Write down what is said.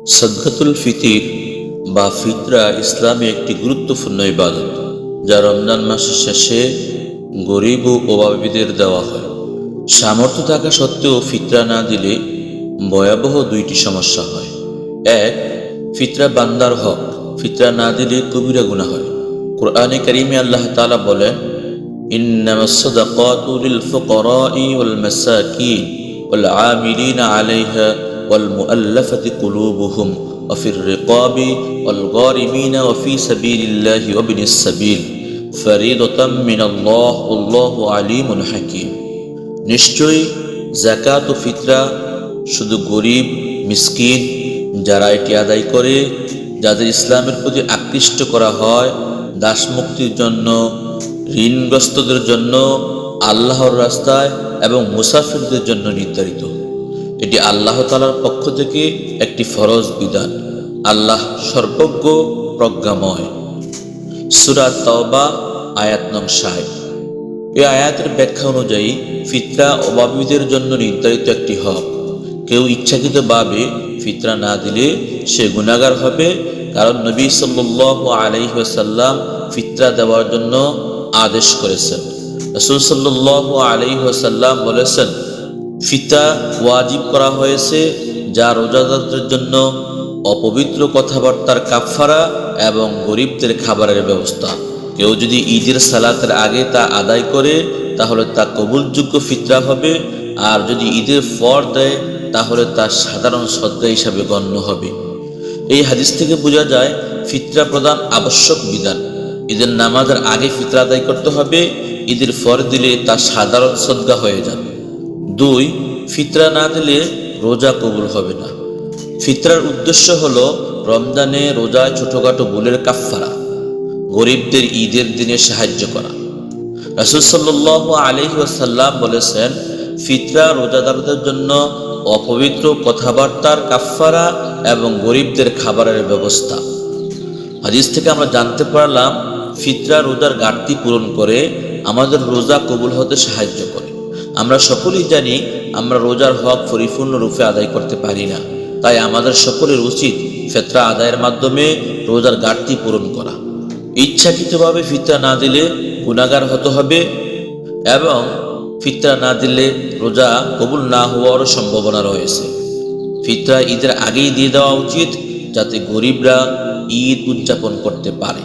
সদকাতুল ফিতির বা ফিতরা ইসলামে একটি গুরুত্বপূর্ণ ইবাদত যা রমজান মাসের শেষে গরিব ও অভাবীদের দেওয়া হয় সামর্থ্য থাকা সত্ত্বেও ফিতরা না দিলে ভয়াবহ দুইটি সমস্যা হয় এক ফিতরা বান্দার হক ফিতরা না দিলে কবিরা গুণা হয় কোরআনে কারিমে আল্লাহ তাআলা বলেন إنما الصدقات للفقراء والمساكين والعاملين عليها والمؤلفة قلوبهم وفي الرقاب والغارمين وفي سبيل الله وابن السبيل فريضة من الله والله عليم حكيم নিশ্চয়ই জাকাত ও ফিতরা শুধু গরিব মিসকিন যারা এটি আদায় করে যাদের ইসলামের প্রতি আকৃষ্ট করা হয় দাসমুক্তির জন্য ঋণগ্রস্তদের জন্য আল্লাহর রাস্তায় এবং মুসাফিরদের জন্য নির্ধারিত এটি আল্লাহ তালার পক্ষ থেকে একটি ফরজ বিধান। আল্লাহ সর্বজ্ঞ প্রজ্ঞাময়। সুরা তওবা, আয়াত নং ষাট। এই আয়াতের ব্যাখ্যা অনুযায়ী ফিতরা অভাবীদের জন্য নির্ধারিত একটি হক। কেউ ইচ্ছাকৃতভাবে ফিতরা না দিলে সে গুণাগার হবে, কারণ নবী সাল্লাহ আলাইসাল্লাম ফিতরা দেওয়ার জন্য আদেশ করেছেন। রসুল সাল্লাহ আলাইসাল্লাম বলেছেন ফিতা ওয়াজিব করা হয়েছে যা রোজাদারদের জন্য অপবিত্র কথাবার্তার কাফফারা এবং গরিবদের খাবারের ব্যবস্থা। কেউ যদি ঈদের সালাতের আগে তা আদায় করে, তাহলে তা কবুলযোগ্য ফিতরা হবে, আর যদি ঈদের ফর দেয়, তাহলে তা সাধারণ শ্রদ্ধা হিসাবে গণ্য হবে। এই হাদিস থেকে বোঝা যায়, ফিতরা প্রদান আবশ্যক বিধান। ঈদের নামাজের আগে ফিতরা আদায় করতে হবে, ঈদের ফর দিলে তা সাধারণ সদ্গা হয়ে যাবে। দুই, ফিতরা না দিলে রোজা কবুল হবে না। ফিতরার উদ্দেশ্য হল রমজানে রোজায় ছোটখাটো ভুলের কাফফারা, গরিবদের ঈদের দিনে সাহায্য করা। রাসুল সাল্লাহ আলহি আসাল্লাম বলেছেন, ফিতরা রোজাদারদের জন্য অপবিত্র কথাবার্তার কাফফারা এবং গরিবদের খাবারের ব্যবস্থা। হাদিস থেকে আমরা জানতে পারলাম, ফিতরা রোজার ঘাটতি পূরণ করে আমাদের রোজা কবুল হতে সাহায্য করে। আমরা সকলেই জানি আমরা রোজার হক পরিপূর্ণ রূপে আদায় করতে পারি না। তাই আমাদের সকলের উচিত ফেতরা আদায়ের মাধ্যমে রোজার ঘাটতি পূরণ করা। ইচ্ছাকৃতভাবে ফিতরা না দিলে গুণাগার হতে হবে এবং ফিতরা না দিলে রোজা কবুল না হওয়ারও সম্ভাবনা রয়েছে। ফিতরা ঈদের আগেই দিয়ে দেওয়া উচিত যাতে গরিবরা ঈদ উদযাপন করতে পারে।